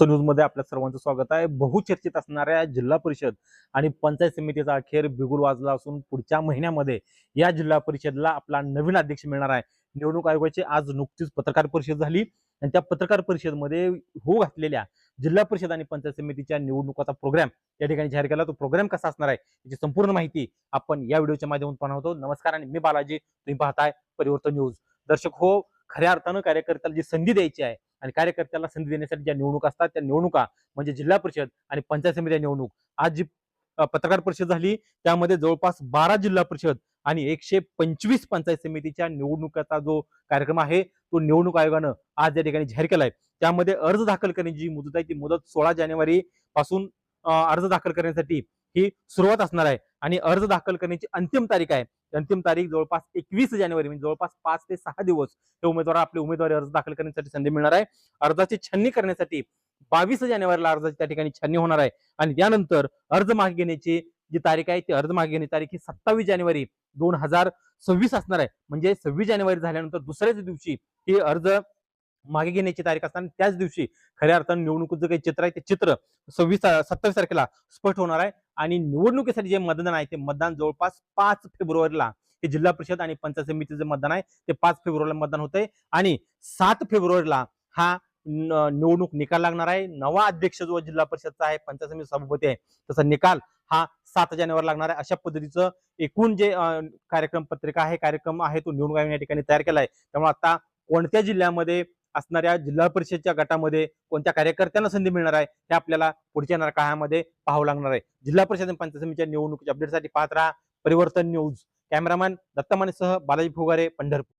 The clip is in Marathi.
न्यूजमध्ये आपल्या सर्वांचं स्वागत आहे. बहुचर्चित असणाऱ्या जिल्हा परिषद आणि पंचायत समितीचा अखेर बिगुल वाजला असून पुढच्या महिन्यामध्ये या जिल्हा परिषदला आपला नवीन अध्यक्ष मिळणार आहे. निवडणूक आयोगाची आज नुकतीच पत्रकार परिषद झाली आणि त्या पत्रकार परिषदमध्ये हो घातलेल्या जिल्हा परिषद आणि पंचायत समितीच्या निवडणुकाचा प्रोग्राम या ठिकाणी जाहीर केला. तो प्रोग्राम कसा असणार आहे याची संपूर्ण माहिती आपण या व्हिडिओच्या माध्यमातून पाहणार होतो नमस्कार आणि मी बालाजी तुम्ही पाहताय परिवर्तन न्यूज. दर्शक हो खऱ्या अर्थानं कार्यकर्त्याला जी संधी द्यायची आहे आणि कार्यकर्त्याला संधी देण्यासाठी ज्या निवडणूक असतात त्या निवडणुका म्हणजे जिल्हा परिषद आणि पंचायत समिती निवडणूक. आज जी पत्रकार परिषद झाली त्यामध्ये जवळपास बारा जिल्हा परिषद आणि एकशे पंचवीस पंचायत समितीच्या निवडणुकाचा जो कार्यक्रम आहे तो निवडणूक आयोगानं आज या ठिकाणी जाहीर केला आहे त्यामध्ये अर्ज दाखल करण्याची जी मुदत आहे ती मुदत सोळा जानेवारी पासून अर्ज दाखल करण्यासाठी ही सुरुवात असणार आहे. आणि अर्ज दाखल करण्याची अंतिम तारीख आहे. अंतिम तारीख जवळपास एकवीस जानेवारी म्हणजे जवळपास पाच ते सहा दिवस हे उमेदवार आपले उमेदवारी अर्ज दाखल करण्यासाठी संधी मिळणार आहे. अर्जाची छाननी करण्यासाठी बावीस जानेवारीला अर्जाची त्या ठिकाणी छाननी होणार आहे. आणि त्यानंतर अर्ज मागे घेण्याची जी तारीख आहे ती अर्ज मागे घेण्याची तारीख ही सत्तावीस जानेवारी दोन हजार सव्वीस असणार आहे. म्हणजे सव्वीस जानेवारी झाल्यानंतर दुसऱ्याच दिवशी ही अर्ज मागे घेण्याची तारीख असताना त्याच दिवशी खऱ्या अर्थानं निवडणुकीचं काही चित्र आहे ते चित्र सव्वीस सत्तावीस तारखेला स्पष्ट होणार आहे. आणि निवडणुकीसाठी जे मतदान आहे ते मतदान जवळपास पाच फेब्रुवारीला हे जिल्हा परिषद आणि पंचायत समितीचं मतदान आहे ते पाच फेब्रुवारीला मतदान होतंय. आणि सात फेब्रुवारीला हा निवडणूक निकाल लागणार आहे. नवा अध्यक्ष जो जिल्हा परिषदचा आहे पंचायत समिती सभापती आहे तसा निकाल हा सात जानेवारी लागणार आहे. अशा पद्धतीचं एकूण जे कार्यक्रम पत्रिका आहे कार्यक्रम आहे तो निवडणूक या ठिकाणी तयार केला आहे त्यामुळे आता कोणत्या जिल्ह्यामध्ये असणाऱ्या जिल्हा परिषदच्या गटामध्ये कोणत्या कार्यकर्त्यांना संधी मिळणार आहे हे आपल्याला पुढच्या येणाऱ्या काळामध्ये पाहावं लागणार आहे. जिल्हा परिषद आणि पंचायत समितीच्या निवडणुकीच्या अपडेटसाठी पाहत राहा. परिवर्तन न्यूज कॅमेरामॅन दत्तमानेसह बालाजी फुगारे पंढरपूर.